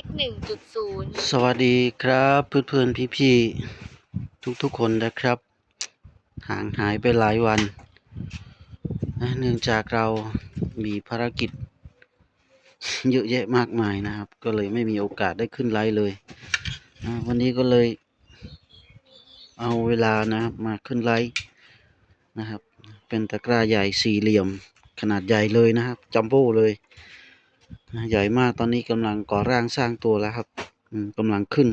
x หนึ่งจุดศูนย์สวัสดีครับเพื่อนๆพี่ๆทุกๆคนนะครับ ห่างหายไปหลายวัน เนื่องจากเรามีภารกิจ เยอะแยะมากมายนะครับ ก็เลยไม่มีโอกาสได้ขึ้นไลฟ์เลย วันนี้ก็เลย เอาเวลานะครับมาขึ้นไลฟ์นะครับ เป็นตะกร้าใหญ่สี่เหลี่ยมขนาดใหญ่เลยนะครับจัมโบ้เลย นะใหญ่มากตอนนี้กำลังก่อร่างสร้างตัวแล้วครับกำลังขึ้น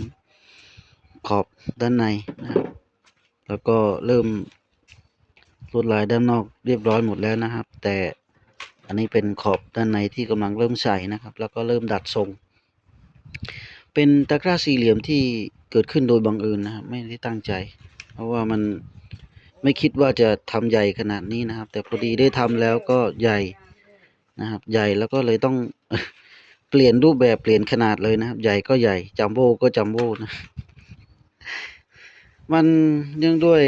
ขอบด้านในนะแล้วก็เริ่มลวดลายด้านนอกเรียบร้อยหมดแล้วนะครับ แต่อันนี้เป็นขอบด้านในที่กำลังเริ่มใส่นะครับ แล้วก็เริ่มดัดทรง เป็นตะกร้าสี่เหลี่ยมที่เกิดขึ้นโดยบังเอิญนะครับ ไม่ได้ตั้งใจ เพราะว่ามันไม่คิดว่าจะทำใหญ่ขนาดนี้นะครับ แต่พอดีได้ทำแล้วก็ใหญ่ นะครับ ใหญ่แล้วก็เลยต้องเปลี่ยนรูปแบบเปลี่ยนขนาดเลยนะครับ ใหญ่ก็ใหญ่จัมโบ้ก็จัมโบ้นะมันเนื่องด้วย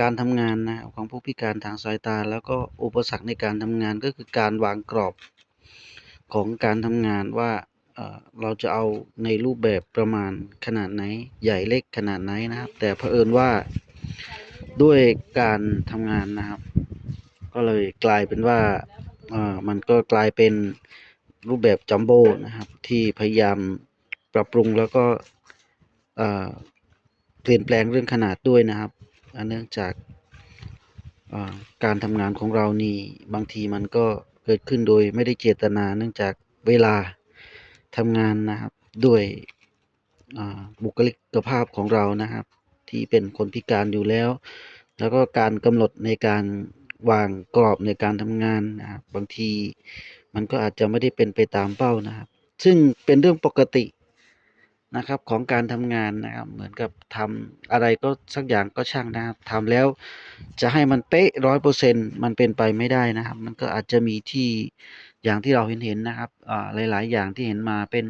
การทำงานนะครับของผู้พิการทางสายตา แล้วก็อุปสรรคในการทำงานก็คือการวางกรอบของการทำงานว่าเราจะเอาในรูปแบบประมาณขนาดไหน ใหญ่เล็กขนาดไหนนะครับ แต่เผอิญว่าด้วยการทำงานนะครับ ก็เลยกลายเป็นว่า อ่อมันก็กลายเป็นรูปแบบจัมโบ้นะครับ ที่พยายามปรับปรุงแล้วก็เปลี่ยนแปลงเรื่องขนาดด้วยนะครับอ่าเนื่องจากการทำงานของเรานี่บางทีมันก็เกิดขึ้นโดยไม่ได้เจตนา เนื่องจากเวลาทำงานนะครับด้วยบุคลิกภาพของเรานะครับ ที่เป็นคนพิการอยู่แล้ว แล้วก็การกำหนดในการ วางกรอบในการทำงานนะครับบางทีมันก็อาจจะไม่ได้เป็นไปตามเป้านะครับ ซึ่งเป็นเรื่องปกตินะครับของการทำงานนะครับ เหมือนกับทำอะไรก็สักอย่างก็ช่างนะครับทำแล้วจะให้มันเป๊ะร้อยเปอร์เซ็นมันเป็นไปไม่ได้นะครับ มันก็อาจจะมีที่อย่างที่เราเห็นเห็นนะครับอ่าหลาย ๆ อย่างที่เห็นมาเป็น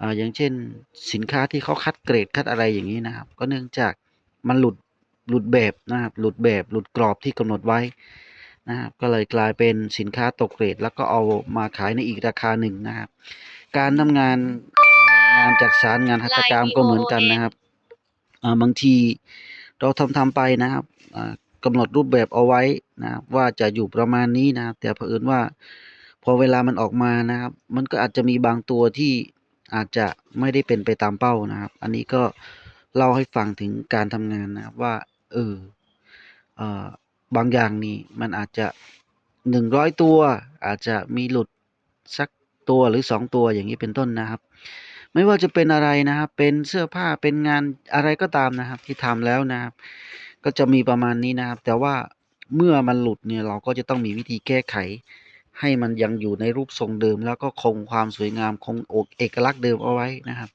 อ่าอย่างเช่นสินค้าที่เขาคัดเกรดคัดอะไรอย่างนี้นะครับ ก็เนื่องจากมันหลุด หลุดแบบนะครับหลุดแบบหลุดกรอบที่กำหนดไว้นะครับก็เลยกลายเป็นสินค้าตกเกรดแล้วก็เอามาขายในอีกราคาหนึ่งนะครับ การทำงานอ่างานจักสารงานหัตถกรรมก็เหมือนกันนะครับอ่าบางทีเราทำทำไปนะครับอ่ากำหนดรูปแบบเอาไว้นะครับว่าจะอยู่ประมาณนี้นะครับแต่เผอิญว่าพอเวลามันออกมานะครับ มันก็อาจจะมีบางตัวที่อาจจะไม่ได้เป็นไปตามเป้านะครับ อันนี้ก็เล่าให้ฟังถึงการทำงานนะครับว่า เอออบางอย่างนี่มันอาจจะหนึ่งร้อยตัว อาจจะมีหลุดสักตัวหรือสองตัวอย่างนี้เป็นต้นนะครับ ไม่ว่าจะเป็นอะไรนะครับ เป็นเสื้อผ้าเป็นงานอะไรก็ตามนะครับ ที่ทำแล้วนะครับ ก็จะมีประมาณนี้นะครับ แต่ว่าเมื่อมันหลุดเนี่ยเราก็จะต้องมีวิธีแก้ไข ให้มันยังอยู่ในรูปทรงเดิม แล้วก็คงความสวยงามคงเอกลักษณ์เดิมเอาไว้นะครับ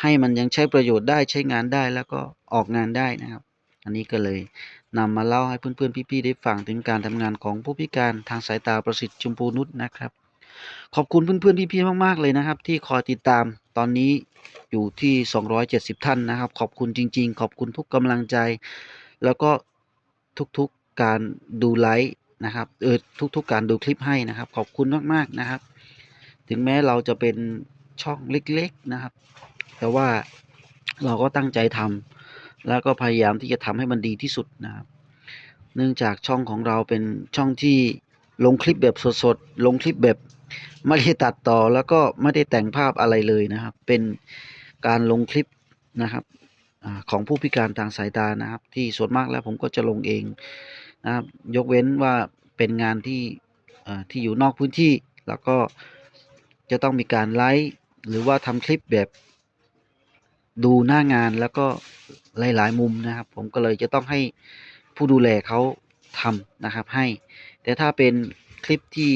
ให้มันยังใช้ประโยชน์ได้ใช้งานได้แล้วก็ออกงานได้นะครับ อันนี้ก็เลยนำมาเล่าให้เพื่อนๆพี่ๆได้ฟังถึงการทำงานของผู้พิการทางสายตาประสิทธิ์ชมพูนุชนะครับ ขอบคุณเพื่อนๆพี่ๆมากๆเลยนะครับ ที่คอยติดตามตอนนี้อยู่ที่ 270 ท่านนะครับ ขอบคุณจริง ๆ ขอบคุณทุกกำลังใจ แล้วก็ทุกๆการดูไลฟ์นะครับเออทุกๆการดูคลิปให้นะครับ ขอบคุณมากๆนะครับ ถึงแม้เราจะเป็นช่องเล็กๆนะครับ แต่ว่าเราก็ตั้งใจทำ แล้วก็พยายามที่จะทำให้มันดีที่สุดนะครับ เนื่องจากช่องของเราเป็นช่องที่ลงคลิปแบบสดๆ ลงคลิปแบบไม่ได้ตัดต่อแล้วก็ไม่ได้แต่งภาพอะไรเลยนะครับ เป็นการลงคลิปนะครับของผู้พิการทางสายตานะครับ ที่ส่วนมากแล้วผมก็จะลงเองนะครับ ยกเว้นว่าเป็นงานที่ที่อยู่นอกพื้นที่ แล้วก็จะต้องมีการไลฟ์หรือว่าทำคลิปแบบดูหน้างานแล้วก็ หลายๆ มุมนะครับ ผมก็เลยจะต้องให้ผู้ดูแลเขาทำนะครับให้ แต่ถ้าเป็นคลิปที่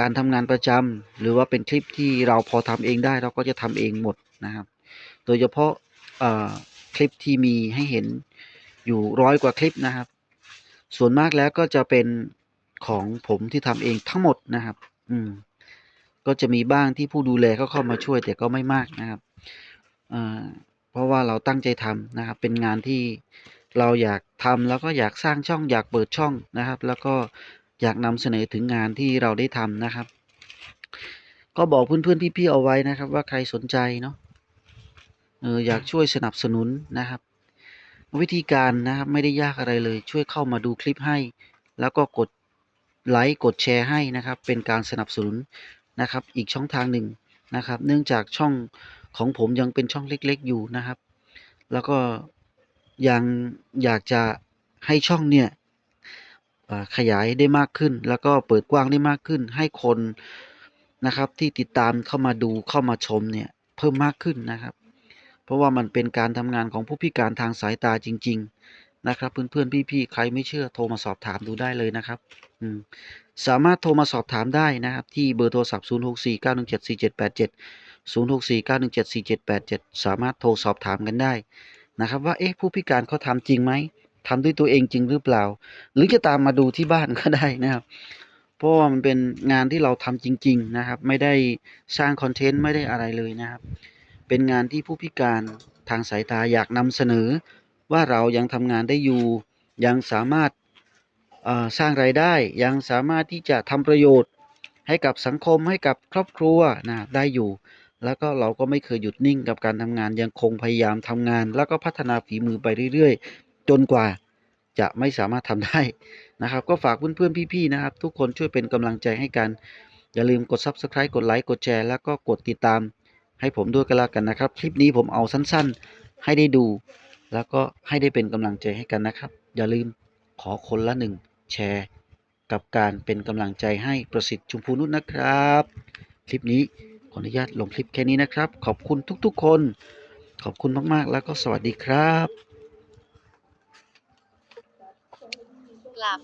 การทำงานประจำหรือว่าเป็นคลิปที่เราพอทำเองได้เราก็จะทำเองหมดนะครับ โดยเฉพาะคลิปที่มีให้เห็นอยู่ร้อยกว่าคลิปนะครับ ส่วนมากแล้วก็จะเป็นของผมที่ทำเองทั้งหมดนะครับ อืม ก็จะมีบ้างที่ผู้ดูแลเขาเข้ามาช่วยแต่ก็ไม่มากนะครับอ่อ เพราะว่าเราตั้งใจทำนะครับ เป็นงานที่เราอยากทำแล้วก็อยากสร้างช่องอยากเปิดช่องนะครับ แล้วก็อยากนำเสนอถึงงานที่เราได้ทำนะครับ ก็บอกเพื่อนๆพี่ๆเอาไว้นะครับ ว่าใครสนใจเนาะเอออยากช่วยสนับสนุนนะครับ วิธีการนะครับไม่ได้ยากอะไรเลย ช่วยเข้ามาดูคลิปให้ แล้วก็กดไลค์กดแชร์ให้นะครับ เป็นการสนับสนุนนะครับ อีกช่องทางหนึ่งนะครับ เนื่องจากช่อง ของผมยังเป็นช่องเล็ก ๆ อยู่นะครับ แล้วก็ยังอยากจะให้ช่องเนี่ยขยายได้มากขึ้น แล้วก็เปิดกว้างได้มากขึ้น ให้คนนะครับที่ติดตามเข้ามาดูเข้ามาชมเนี่ยเพิ่มมากขึ้นนะครับ เพราะว่ามันเป็นการทำงานของผู้พิการทางสายตาจริง ๆนะครับ เพื่อนๆพี่ๆใครไม่เชื่อโทรมาสอบถามดูได้เลยนะครับอืสามารถโทรมาสอบถามได้นะครับ ที่เบอร์โทรศัพท์ 0649174787 0649174787 สามารถโทรสอบถามกันได้นะครับ ว่าเอ๊ะผู้พิการเขาทำจริงไหมทำด้วยตัวเองจริงหรือเปล่า หรือจะตามมาดูที่บ้านก็ได้นะครับเพราะว่ามันเป็นงานที่เราทำจริง ๆ นะครับ ไม่ได้สร้างคอนเทนต์ไม่ได้อะไรเลยนะครับ เป็นงานที่ผู้พิการทางสายตาอยากนำเสนอ ว่าเรายังทำงานได้อยู่ ยังสามารถสร้างรายได้ ยังสามารถที่จะทำประโยชน์ให้กับสังคมให้กับครอบครัวนะได้อยู่ แล้วก็เราก็ไม่เคยหยุดนิ่งกับการทำงานยังคงพยายามทำงาน แล้วก็พัฒนาฝีมือไปเรื่อยๆ จนกว่าจะไม่สามารถทำได้นะครับ ก็ฝากเพื่อนๆพี่ๆนะครับ ทุกคนช่วยเป็นกำลังใจให้กัน อย่าลืมกด Subscribe กดไลค์กดแชร์แล้วก็กดติดตาม ให้ผมด้วยกันล้วกันนะครับ คลิปนี้ผมเอาสั้นๆ ให้ได้ดู แล้วก็ให้ได้เป็นกำลังใจให้กันนะครับ อย่าลืมขอคนละหนึ่งแชร์กับการเป็นกำลังใจให้ประสิทธิ์ชุมพูนุชนะครับ คลิปนี้ ขออนุญาตลงคลิปแค่นี้นะครับ ขอบคุณทุกๆคน ขอบคุณมากๆ แล้วก็สวัสดีครับ กลับ